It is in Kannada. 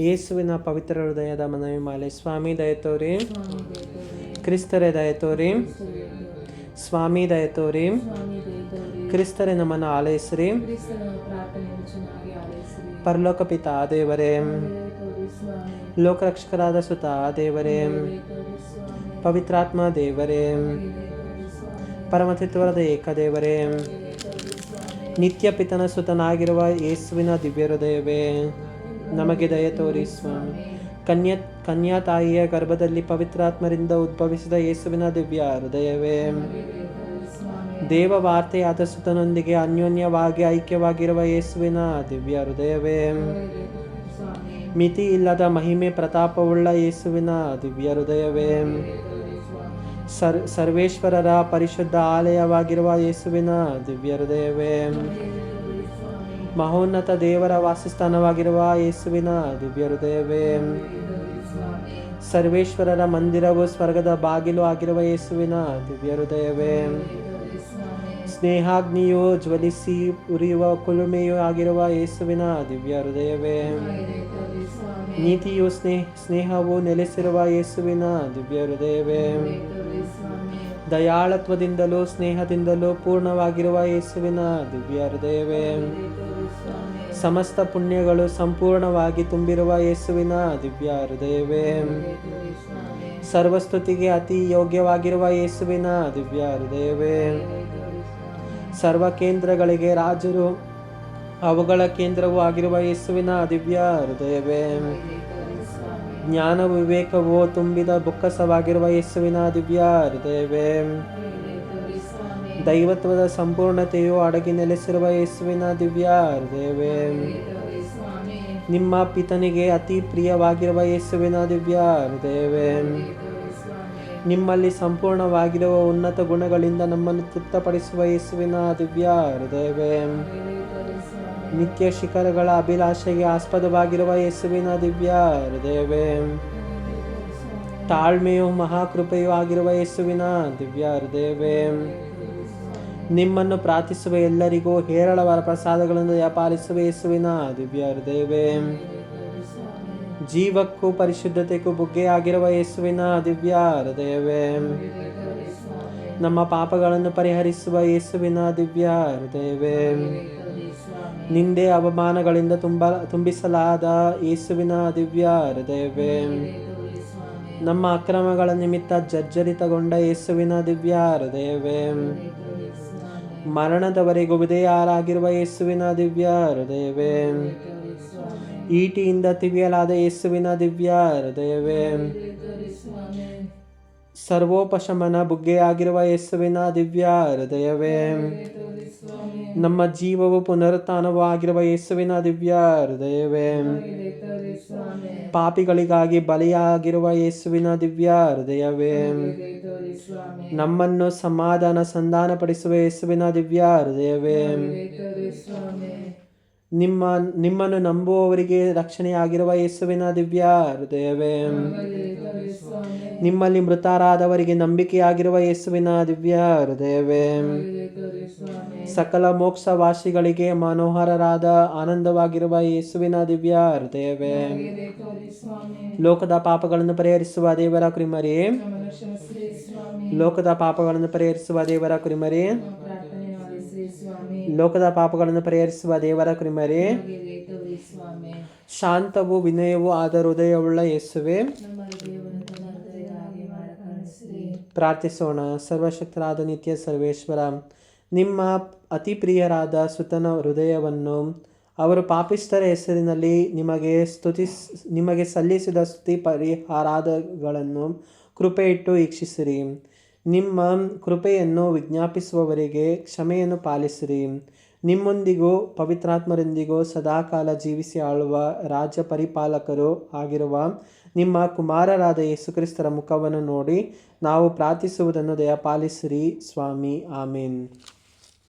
ಯೇಸುವಿನ ಪವಿತ್ರ ಹೃದಯದ ಮನವಿ ಮಾಲೆ ಸ್ವಾಮಿ ದಯತೋರಿ. ಕ್ರಿಸ್ತರೇ ದಯತೋರಿ. ಸ್ವಾಮಿ ದಯತೋರಿ. ಕ್ರಿಸ್ತರೇ ನಮ್ಮನ್ನು ಆಲೈಸ್ರಿ. ಪರಲೋಕ ಪಿತ ದೇವರೇ. ಲೋಕರಕ್ಷಕರಾದ ಸುತ ದೇವರೇ. ಪವಿತ್ರಾತ್ಮ ದೇವರೇ. ಪರಮತಿತ್ವರದ ಏಕದೇವರೇ ನಿತ್ಯ ಪಿತನ ಸುತನಾಗಿರುವ ಯೇಸುವಿನ ದಿವ್ಯ ಹೃದಯವೇ. ನಮಗೆ ದಯ ತೋರಿ, ಸ್ವಾಮಿ. ಕನ್ಯಾ ಕನ್ಯಾ ತಾಯಿಯ ಗರ್ಭದಲ್ಲಿ ಪವಿತ್ರಾತ್ಮರಿಂದ ಉದ್ಭವಿಸಿದ ಯೇಸುವಿನ ದಿವ್ಯ ಹೃದಯವೇ. ದೇವ ವಾರ್ತೆಯಾದ ಸುತನೊಂದಿಗೆ ಅನ್ಯೋನ್ಯವಾಗಿ ಐಕ್ಯವಾಗಿರುವ ಯೇಸುವಿನ ದಿವ್ಯ ಹೃದಯವೇ. ಮಿತಿ ಇಲ್ಲದ ಮಹಿಮೆ ಪ್ರತಾಪವುಳ್ಳ ಯೇಸುವಿನ ದಿವ್ಯ ಹೃದಯವೇ. ಸರ್, ಸರ್ವೇಶ್ವರರ ಪರಿಶುದ್ಧ ಆಲಯವಾಗಿರುವ ಯೇಸುವಿನ ದಿವ್ಯ ಹೃದಯವೇ. ಮಹೋನ್ನತ ದೇವರ ವಾಸಸ್ಥಾನವಾಗಿರುವ ಯೇಸುವಿನ ದಿವ್ಯ ಹೃದಯವೇ. ಸರ್ವೇಶ್ವರರ ಮಂದಿರವು ಸ್ವರ್ಗದ ಬಾಗಿಲು ಆಗಿರುವ ಯೇಸುವಿನ ದಿವ್ಯ ಹೃದಯವೇ. ಸ್ನೇಹಾಗ್ನಿಯು ಜ್ವಲಿಸಿ ಉರಿಯುವ ಕುಲುಮೆಯೂ ಆಗಿರುವ ಯೇಸುವಿನ ದಿವ್ಯ ಹೃದಯವೇ. ನೀತಿಯು ಸ್ನೇಹ, ಸ್ನೇಹವು ನೆಲೆಸಿರುವ ಯೇಸುವಿನ ದಿವ್ಯ ಹೃದಯವೇ. ದಯಾಳತ್ವದಿಂದಲೂ, ಸ್ನೇಹದಿಂದಲೂ ಪೂರ್ಣವಾಗಿರುವ ಯೇಸುವಿನ ದಿವ್ಯ ಹೃದಯವೇ. ಸಮಸ್ತ ಪುಣ್ಯಗಳು ಸಂಪೂರ್ಣವಾಗಿ ತುಂಬಿರುವ ಯೇಸುವಿನ ದಿವ್ಯ ಹೃದಯವೇ. ಸರ್ವಸ್ತುತಿಗೆ ಅತಿ ಯೋಗ್ಯವಾಗಿರುವ ಯೇಸುವಿನ ದಿವ್ಯ ಹೃದಯವೇ. ಸರ್ವ ಕೇಂದ್ರಗಳಿಗೆ ರಾಜರು, ಅವುಗಳ ಕೇಂದ್ರವೂ ಆಗಿರುವ ಯೇಸುವಿನ ದಿವ್ಯ ಹೃದಯವೇ. ಜ್ಞಾನ ವಿವೇಕವು ತುಂಬಿದ ಬೊಕ್ಕಸವಾಗಿರುವ ಯೇಸುವಿನ ದಿವ್ಯ ಹೃದಯವೇ. ದೈವತ್ವದ ಸಂಪೂರ್ಣತೆಯು ಅಡಗಿ ನೆಲೆಸಿರುವ ಯೇಸುವಿನ ದಿವ್ಯ ನಿಮ್ಮ ಪಿತನಿಗೆ ಅತಿ ಪ್ರಿಯವಾಗಿರುವ ಯೇಸುವಿನ ದಿವ್ಯ ನಿಮ್ಮಲ್ಲಿ ಸಂಪೂರ್ಣವಾಗಿರುವ ಉನ್ನತ ಗುಣಗಳಿಂದ ನಮ್ಮನ್ನು ತೃಪ್ತಪಡಿಸುವ ಯೇಸುವಿನ ದಿವ್ಯ ನಿತ್ಯ ಶಿಖರಗಳ ಅಭಿಲಾಷೆಗೆ ಆಸ್ಪದವಾಗಿರುವ ಯೇಸುವಿನ ದಿವ್ಯ ತಾಳ್ಮೆಯು ಮಹಾಕೃಪೆಯೂ ಆಗಿರುವ ಯೇಸುವಿನ ದಿವ್ಯ ನಿಮ್ಮನ್ನು ಪ್ರಾರ್ಥಿಸುವ ಎಲ್ಲರಿಗೂ ಹೇರಳವಾದ ಪ್ರಸಾದಗಳನ್ನು ವ್ಯಾಪಾರಿಸುವ ಯೇಸುವಿನ ದಿವ್ಯ ಹೃದಯವೇ ಜೀವಕ್ಕೂ ಪರಿಶುದ್ಧತೆಗೂ ಬುಗ್ಗೆಯಾಗಿರುವ ಯೇಸುವಿನ ದಿವ್ಯ ಹೃದಯವೇ ನಮ್ಮ ಪಾಪಗಳನ್ನು ಪರಿಹರಿಸುವ ಯೇಸುವಿನ ದಿವ್ಯ ಹೃದಯವೇ ನಿಂದೆ ಅವಮಾನಗಳಿಂದ ತುಂಬ ತುಂಬಿಸಲಾದ ಯೇಸುವಿನ ದಿವ್ಯ ಹೃದಯವೇ ನಮ್ಮ ಅಕ್ರಮಗಳ ನಿಮಿತ್ತ ಜರ್ಜರಿತಗೊಂಡ ಯೇಸುವಿನ ದಿವ್ಯ ಹೃದಯವೇ ಮರಣದವರೆಗೂ ವಿಧೇಯರಾಗಿರುವ ಯೇಸುವಿನ ದಿವ್ಯ ಹೃದಯವೇ. ಈಟಿಯಿಂದ ತಿವಿಯಲಾದ ಯೇಸುವಿನ ದಿವ್ಯ ಹೃದಯವೇ. ಸರ್ವೋಪಶಮನ ಬುಗ್ಗೆಯಾಗಿರುವ ಯೇಸುವಿನ ದಿವ್ಯ ಹೃದಯವೇ. ನಮ್ಮ ಜೀವವು ಪುನರುತ್ಥಾನವಾಗಿರುವ ಯೇಸುವಿನ ದಿವ್ಯ ಹೃದಯವೇ. ಪಾಪಿಗಳಿಗಾಗಿ ಬಲಿಯಾಗಿರುವ ಯೇಸುವಿನ ದಿವ್ಯ ಹೃದಯವೇ. ನಮ್ಮನ್ನು ಸಮಾಧಾನ ಸಂಧಾನಪಡಿಸುವ ಯೇಸುವಿನ ದಿವ್ಯ ಹೃದಯವೇ. ನಿಮ್ಮ, ನಿಮ್ಮನ್ನು ನಂಬುವವರಿಗೆ ರಕ್ಷಣೆಯಾಗಿರುವ ಯೇಸುವಿನ ದಿವ್ಯ ಹೃದಯವೇ. ನಿಮ್ಮಲ್ಲಿ ಮೃತರಾದವರಿಗೆ ನಂಬಿಕೆಯಾಗಿರುವ ಯೇಸುವಿನ ದಿವ್ಯ ಹೃದಯವೇ. ಸಕಲ ಮೋಕ್ಷವಾಸಿಗಳಿಗೆ ಮನೋಹರರಾದ ಆನಂದವಾಗಿರುವ ಯೇಸುವಿನ ದಿವ್ಯ ಹೃದಯವೇ. ಲೋಕದ ಪಾಪಗಳನ್ನು ಪರಿಹರಿಸುವ ದೇವರ ಕುರಿಮರಿ ಲೋಕದ ಪಾಪಗಳನ್ನು ಪರಿಹರಿಸುವ ದೇವರ ಕುರಿಮರಿ ಲೋಕದ ಪಾಪಗಳನ್ನು ಪರಿಹರಿಸುವ ದೇವರ ಕುರಿಮರಿ ಶಾಂತವು ವಿನಯವೂ ಆದ ಹೃದಯವುಳ್ಳ ಯೇಸುವೆ. ಪ್ರಾರ್ಥಿಸೋಣ. ಸರ್ವಶಕ್ತರಾದ ನಿತ್ಯ ಸರ್ವೇಶ್ವರ, ನಿಮ್ಮ ಅತಿ ಪ್ರಿಯರಾದ ಸುತನ ಹೃದಯವನ್ನು ಅವರು ಪಾಪಿಸ್ತರ ಹೆಸರಿನಲ್ಲಿ ನಿಮಗೆ ಸ್ತುತಿ, ನಿಮಗೆ ಸಲ್ಲಿಸಿದ ಸ್ತುತಿ ಪರಿಹಾರಾದಗಳನ್ನು ಕೃಪೆ ಇಟ್ಟು ವೀಕ್ಷಿಸಿರಿ. ನಿಮ್ಮ ಕೃಪೆಯನ್ನು ವಿಜ್ಞಾಪಿಸುವವರಿಗೆ ಕ್ಷಮೆಯನ್ನು ಪಾಲಿಸಿರಿ. ನಿಮ್ಮೊಂದಿಗೂ ಪವಿತ್ರಾತ್ಮರೊಂದಿಗೂ ಸದಾಕಾಲ ಜೀವಿಸಿ ಆಳುವ ರಾಜ್ಯ ಪರಿಪಾಲಕರು ಆಗಿರುವ ನಿಮ್ಮ ಕುಮಾರರಾದ ಯೇಸುಕ್ರಿಸ್ತರ ಮುಖವನ್ನು ನೋಡಿ ನಾವು ಪ್ರಾರ್ಥಿಸುವುದನ್ನು ದಯಪಾಲಿಸಿರಿ. ಸ್ವಾಮಿ, ಆಮೇನ್.